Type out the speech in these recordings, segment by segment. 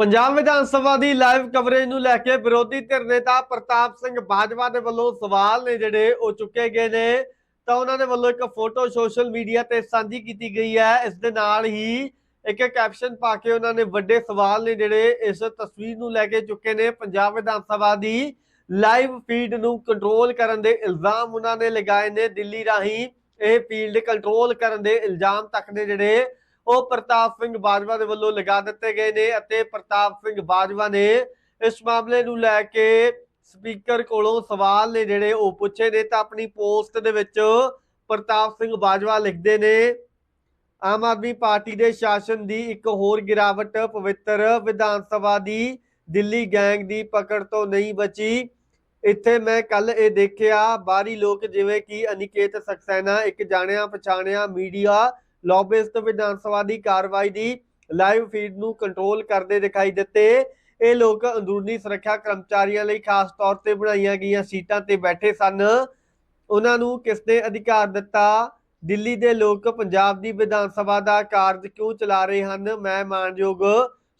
ਪੰਜਾਬ ਵਿਧਾਨ ਸਭਾ ਦੀ live coverage ਨੂੰ ਲੈ ਕੇ ਵਿਰੋਧੀ ਧਿਰ ਨੇਤਾ ਪ੍ਰਤਾਪ ਸਿੰਘ ਬਾਜਵਾ ਦੇ ਵੱਲੋਂ ਸਵਾਲ ਨੇ ਜਿਹੜੇ ਉਹ ਚੁੱਕੇ ਗਏ ਨੇ। ਤਾਂ ਉਹਨਾਂ ਦੇ ਵੱਲੋਂ ਇੱਕ ਫੋਟੋ ਸੋਸ਼ਲ ਮੀਡੀਆ ਤੇ ਸਾਂਝੀ ਕੀਤੀ ਗਈ ਹੈ। ਇਸ ਦੇ ਨਾਲ ਹੀ ਇੱਕ ਕੈਪਸ਼ਨ ਪਾ ਕੇ ਉਹਨਾਂ ਨੇ ਵੱਡੇ ਸਵਾਲ ਨੇ ਜਿਹੜੇ ਇਸ ਤਸਵੀਰ ਨੂੰ ਲੈ ਕੇ ਚੁੱਕੇ ਨੇ। ਪੰਜਾਬ ਵਿਧਾਨ ਸਭਾ ਦੀ ਲਾਈਵ ਫੀਡ ਨੂੰ ਕੰਟਰੋਲ ਕਰਨ ਦੇ ਇਲਜ਼ਾਮ ਉਹਨਾਂ ਨੇ ਲਗਾਏ ਨੇ। ਦਿੱਲੀ ਰਾਹੀਂ ਇਹ ਫੀਲਡ ਕੰਟਰੋਲ ਕਰਨ ਦੇ ਇਲਜ਼ਾਮ ਤੱਕ ਦੇ ਜਿਹੜੇ ਉਹ ਪ੍ਰਤਾਪ ਸਿੰਘ ਬਾਜਵਾ ਦੇ ਵੱਲੋਂ ਲਗਾ ਦਿੱਤੇ ਗਏ ਨੇ ਅਤੇ ਪ੍ਰਤਾਪ ਸਿੰਘ ਬਾਜਵਾ ਨੇ ਇਸ ਮਾਮਲੇ ਨੂੰ ਲੈ ਕੇ ਸਪੀਕਰ ਕੋਲੋਂ ਸਵਾਲ ਨੇ ਜਿਹੜੇ ਉਹ ਪੁੱਛੇ ਨੇ ਤਾਂ ਆਪਣੀ ਪੋਸਟ ਦੇ ਵਿੱਚ ਪ੍ਰਤਾਪ ਸਿੰਘ ਬਾਜਵਾ ਲਿਖਦੇ ਨੇ, ਆਮ ਆਦਮੀ ਪਾਰਟੀ ਦੇ ਸ਼ਾਸਨ ਦੀ ਇੱਕ ਹੋਰ ਗਿਰਾਵਟ ਪਵਿੱਤਰ ਵਿਧਾਨ ਸਭਾ ਦੀ ਦਿੱਲੀ ਗੈਂਗ ਦੀ ਪਕੜ ਤੋਂ ਨਹੀਂ ਬਚੀ। ਇੱਥੇ ਮੈਂ ਕੱਲ ਇਹ ਦੇਖਿਆ, ਬਾਹਰੀ ਲੋਕ ਜਿਵੇਂ ਕਿ ਅਨਿਕੇਤ ਸਕਸੈਨਾ, ਇੱਕ ਜਾਣਿਆ ਪਛਾਣਿਆ ਮੀਡੀਆ ਲੌਬਿਸਟ ਵਿਧਾਨ ਸਭਾ ਦੀ ਕਾਰਵਾਈ ਦੀ ਲਾਈਵ ਫੀਡ ਨੂੰ ਕੰਟਰੋਲ ਕਰਦੇ ਦਿਖਾਈ ਦਿੱਤੇ। ਇਹ ਲੋਕ ਅੰਦਰੂਨੀ ਸੁਰੱਖਿਆ ਕਰਮਚਾਰੀਆਂ ਲਈ ਖਾਸ ਤੌਰ ਤੇ ਬਣਾਈਆਂ ਗਈਆਂ ਸੀਟਾਂ ਤੇ ਬੈਠੇ ਸਨ। ਉਹਨਾਂ ਨੂੰ ਕਿਸ ਨੇ ਅਧਿਕਾਰ ਦਿੱਤਾ? ਦਿੱਲੀ ਦੇ ਲੋਕ ਪੰਜਾਬ ਦੀ ਵਿਧਾਨ ਸਭਾ ਦਾ ਕਾਰਜ ਕਿਉਂ ਚਲਾ ਰਹੇ ਹਨ? ਮੈਂ ਮਾਨਯੋਗ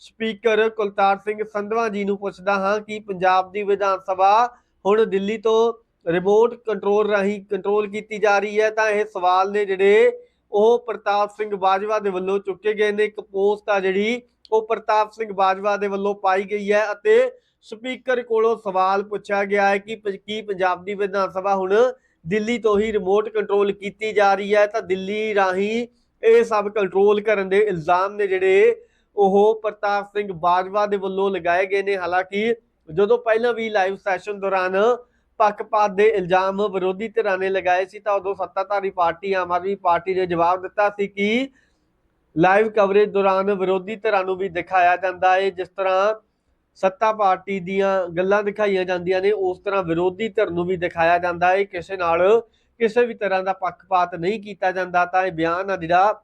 ਸਪੀਕਰ ਕੁਲਤਾਰ ਸਿੰਘ ਸੰਧਵਾ ਜੀ ਨੂੰ ਪੁੱਛਦਾ ਹਾਂ ਕਿ ਪੰਜਾਬ ਦੀ ਵਿਧਾਨ ਸਭਾ ਹੁਣ ਦਿੱਲੀ ਤੋਂ ਰਿਮੋਟ ਕੰਟਰੋਲ ਰਾਹੀਂ ਕੰਟਰੋਲ ਕੀਤੀ ਜਾ ਰਹੀ ਹੈ ਤਾਂ ਇਹ ਸਵਾਲ ਨੇ ਜਿਹੜੇ ਉਹ ਪ੍ਰਤਾਪ ਸਿੰਘ ਬਾਜਵਾ ਦੇ ਵੱਲੋਂ ਚੁੱਕੇ ਗਏ ਨੇ। ਇੱਕ ਪੋਸਟ ਆ ਜਿਹੜੀ, ਉਹ ਪ੍ਰਤਾਪ ਸਿੰਘ ਬਾਜਵਾ ਦੇ ਵੱਲੋਂ ਪਾਈ ਗਈ ਹੈ ਅਤੇ ਸਪੀਕਰ ਕੋਲੋਂ ਸਵਾਲ ਪੁੱਛਿਆ ਗਿਆ ਹੈ ਕਿ ਪ- ਕੀ ਪੰਜਾਬ ਦੀ ਵਿਧਾਨ ਸਭਾ ਹੁਣ ਦਿੱਲੀ ਤੋਂ ਹੀ ਰਿਮੋਟ ਕੰਟਰੋਲ ਕੀਤੀ ਜਾ ਰਹੀ ਹੈ? ਤਾਂ ਦਿੱਲੀ ਰਾਹੀਂ ਇਹ ਸਭ ਕੰਟਰੋਲ ਕਰਨ ਦੇ ਇਲਜ਼ਾਮ ਨੇ ਜਿਹੜੇ, ਉਹ ਪ੍ਰਤਾਪ ਸਿੰਘ ਬਾਜਵਾ ਦੇ ਵੱਲੋਂ ਲਗਾਏ ਗਏ ਨੇ। ਹਾਲਾਂਕਿ ਜਦੋਂ ਪਹਿਲਾਂ ਵੀ ਲਾਈਵ ਸੈਸ਼ਨ ਦੌਰਾਨ ਪੱਖਪਾਤ ਦੇ ਇਲਜ਼ਾਮ ਵਿਰੋਧੀ ਧਿਰਾਂ ਨੇ ਲਗਾਏ ਸੀ ਤਾਂ ਉਦੋਂ ਸੱਤਾਧਾਰੀ ਪਾਰਟੀ, ਆਮ ਆਦਮੀ ਪਾਰਟੀ ਨੇ ਜਵਾਬ ਦਿੱਤਾ ਸੀ ਕਿ ਲਾਈਵ ਕਵਰੇਜ ਦੌਰਾਨ ਵਿਰੋਧੀ ਧਿਰਾਂ ਨੂੰ ਵੀ ਦਿਖਾਇਆ ਜਾਂਦਾ ਹੈ। ਜਿਸ ਤਰ੍ਹਾਂ ਸੱਤਾ ਪਾਰਟੀ ਦੀਆਂ ਗੱਲਾਂ ਦਿਖਾਈਆਂ ਜਾਂਦੀਆਂ ਨੇ, ਉਸ ਤਰ੍ਹਾਂ ਵਿਰੋਧੀ ਧਿਰ ਨੂੰ ਵੀ ਦਿਖਾਇਆ ਜਾਂਦਾ ਹੈ। ਕਿਸੇ ਨਾਲ ਕਿਸੇ ਵੀ ਤਰ੍ਹਾਂ ਦਾ ਪੱਖਪਾਤ ਨਹੀਂ ਕੀਤਾ ਜਾਂਦਾ ਤਾਂ ਇਹ ਬਿਆਨ ਆ ਜਿਹੜਾ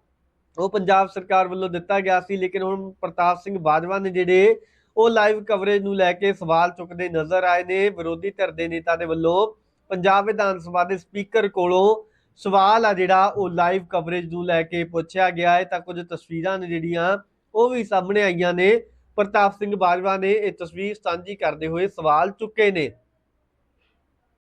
ਉਹ ਪੰਜਾਬ ਸਰਕਾਰ ਵੱਲੋਂ ਦਿੱਤਾ ਗਿਆ ਸੀ। ਲੇਕਿਨ ਹੁਣ ਪ੍ਰਤਾਪ ਸਿੰਘ ਬਾਜਵਾ ਨੇ ਜਿਹੜੇ ਉਹ ਲਾਈਵ ਕਵਰੇਜ ਨੂੰ ਲੈ ਕੇ ਸਵਾਲ ਚੁੱਕਦੇ ਨਜ਼ਰ ਆਏ ਨੇ, ਵਿਰੋਧੀ ਧਿਰ ਦੇ ਨੇਤਾ ਦੇ ਵੱਲੋਂ ਪੰਜਾਬ ਵਿਧਾਨ ਸਭਾ ਦੇ ਸਪੀਕਰ ਕੋਲੋਂ ਸਵਾਲ ਆ ਜਿਹੜਾ ਉਹ ਲਾਈਵ ਕਵਰੇਜ ਨੂੰ ਲੈ ਕੇ ਪੁੱਛਿਆ ਗਿਆ ਹੈ। ਤਾਂ ਕੁਝ ਤਸਵੀਰਾਂ ਨੇ ਜਿਹੜੀਆਂ, ਉਹ ਵੀ ਸਾਹਮਣੇ ਆਈਆਂ ਨੇ। ਪ੍ਰਤਾਪ ਸਿੰਘ ਬਾਜਵਾ ਨੇ ਇਹ ਤਸਵੀਰ ਸਾਂਝੀ ਕਰਦੇ ਹੋਏ ਸਵਾਲ ਚੁੱਕੇ ਨੇ।